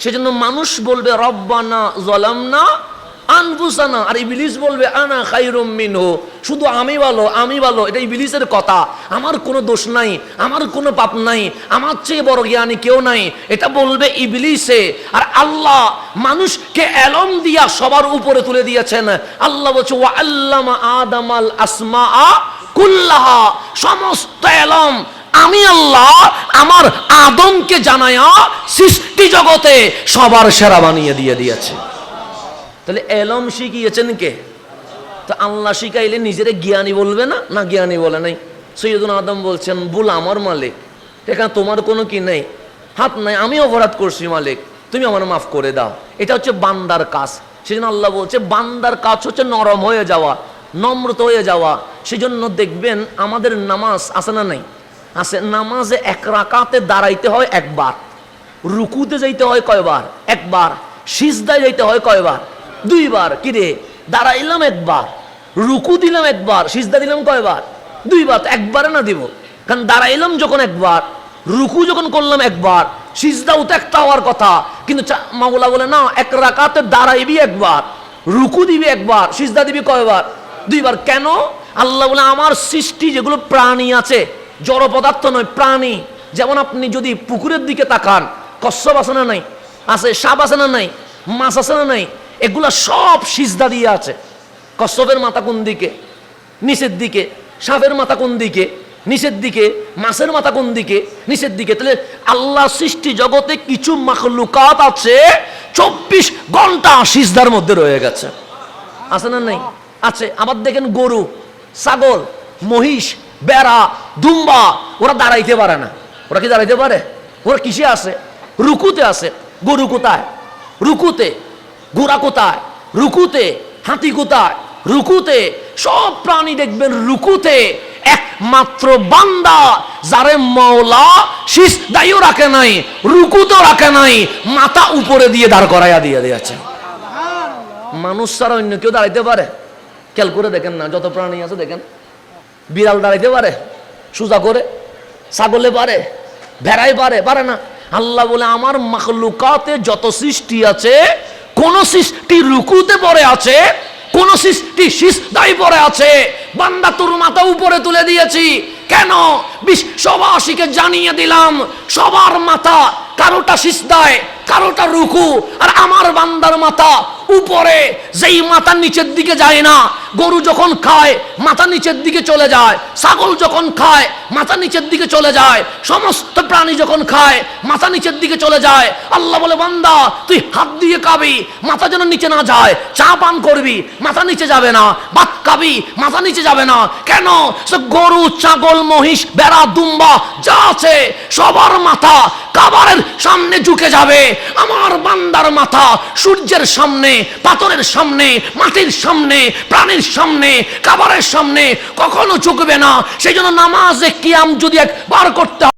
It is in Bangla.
সেজন্য মানুষ বলবে, রব্বানা জলামনা আনফুসানা। আর ইবলিস বলবে, আনা খাইরুম মিনহু। শুধু আমি ভালো আমি ভালো, এটা ইবলিসের কথা। আমার কোনো দোষ নাই, আমার কোনো পাপ নাই, আমার চেয়ে বড় জ্ঞানী কেউ নাই। এটা বলবে ইবলিসে। আর আল্লাহ মানুষকে এলম দিয়া সবার উপরে তুলে দিয়েছেন। আল্লাহ বলছে, ওয়া আল্লামা আদামাল আসমা কুল্লাহা। সমস্ত এলম আমি আল্লাহ আমার আদমকে জানায়া সৃষ্টি জগতে সবার সেরা বানিয়ে দিয়ে দিয়েছে। তাহলে এলম শিখিয়েছেন কে? তো আল্লাহ শিখাইলে নিজেরে জ্ঞানী বলবে না? না জ্ঞানী বলে নাই। সৈয়দুল আদম বলছেন, বুল আমার মালিক। এখানে তোমার কোনো কি নেই? হাত নাই, আমি অপরাধ করছি মালিক। তুমি আমার মাফ করে দাও। এটা হচ্ছে বান্দার কাজ। সেজন্য আল্লাহ বলছে, বান্দার কাজ হচ্ছে নরম হয়ে যাওয়া, নম্রত হয়ে যাওয়া। সেজন্য দেখবেন আমাদের নামাজ আছে না নাই? আছে নামাজে এক রাকাতে দাঁড়াইতে হয় একবার, রুকুতে যাইতে হয় কয়বার? একবার, সিজদায় যাইতে হয় কয়বার? দুইবার। কিরে দাঁড়াইলাম একবার, রুকু দিলাম একবার, সিজদা দিলাম কয়বার? দুইবার তো একবারে না দিব। কারণ দাঁড়াইলাম যখন একবার, রুকু যখন করলাম একবার, সিজদাও তো একটা হওয়ার কথা। কিন্তু মাওলা বলে, না, এক রাকাতে দাঁড়াইবি একবার, রুকু দিবি একবার, সিজদা দিবি কয়বার? দুইবার। কেন? আল্লাহ বলে, আমার সৃষ্টি যেগুলো প্রাণী আছে জড় পদার্থ নয়, প্রাণী। যেমন আপনি যদি পুকুরের দিকে তাকান কশ্যপ আছে না নাই? আছে, সাপ আছে না নাই? মাছ আছে না নাই? এগুলা সব সিজদা দিয়ে আছে। কশ্যপের মাথা কোন দিকে? নিচের দিকে। সাপের মাথা কোন দিকে? নিচের দিকে। মাছের মাথা কোন দিকে? নিচের দিকে। তাহলে আল্লাহ সৃষ্টি জগতে কিছু মাখলুকাত আছে, চব্বিশ ঘণ্টা সিজদার মধ্যে রয়ে গেছে। আছে না নাই? আছে। আবার দেখেন গরু, ছাগল, মহিষ, বেড়া দুম্বা, ওরা দাঁড়াইতে পারে না। ওরা কি দাঁড়াইতে পারে? ওরা কিসে আছে? রুকুতে আছে। গরু কোথায়? রুকুতে। ঘোড়া কোথায়? রুকুতে। হাতি কোথায়? রুকুতে। সব প্রাণী দেখবেন রুকুতে। একমাত্র বান্দা যারে মৌলা শীষ দায়ও রাখে নাই, রুকুতেও রাখে নাই, মাথা উপরে দিয়ে দাঁড় করাইয়া দিয়ে দিয়েছে। মানুষ ছাড়া অন্য কেউ দাঁড়াইতে পারে? খেয়াল করে দেখেন না, যত প্রাণী আছে দেখেন। বিড়াল দাঁড়াইতে পারে? সোজা করে, ছাগলে পারে ভেড়াই পারে পারে না। আল্লাহ বলে, আমার মাখলুকাতে যত সৃষ্টি আছে, কোন সৃষ্টি রুকুতে পড়ে আছে, কোন সৃষ্টি সিস্তাই পড়ে আছে। বান্দা তোর মাথা উপরে তুলে দিয়েছি। কেন? বিশ্ববাসীকে জানিয়ে দিলাম, সবার মাথা কারোটা সিস্তায় কারোটা রুকু, আর আমার বান্দার মাথা উপরে, যেই মাথা নিচের দিকে যায় না, গরু যখন খায়, মাথা নিচের দিকে চলে যায়, ছাগল যখন খায়, মাথা নিচের দিকে চলে যায়, সমস্ত প্রাণী যখন খায়, মাথা নিচের দিকে চলে যায়, আল্লাহ বলে, বান্দা, তুই হাত দিয়ে কাবি মাথা যেন নিচে না যায়, চা পান করবি, মাথা নিচে যাবে না, ভাত খাবি, মাথা নিচে যাবে না, কেন? গরু, ছাগল, মহিষ বেড়া দুম্বা, যা আছে, সবার মাথা কাবারের সামনে ঝুঁকে যাবে, আমার বান্দার মাথা সূর্যের সামনে পাথরের সামনে, মাটির সামনে, প্রাণীর সামনে কাবারের সামনে কখনো চুকবে না। সেই জন্য নামাজে কিয়াম যদি একবার করতে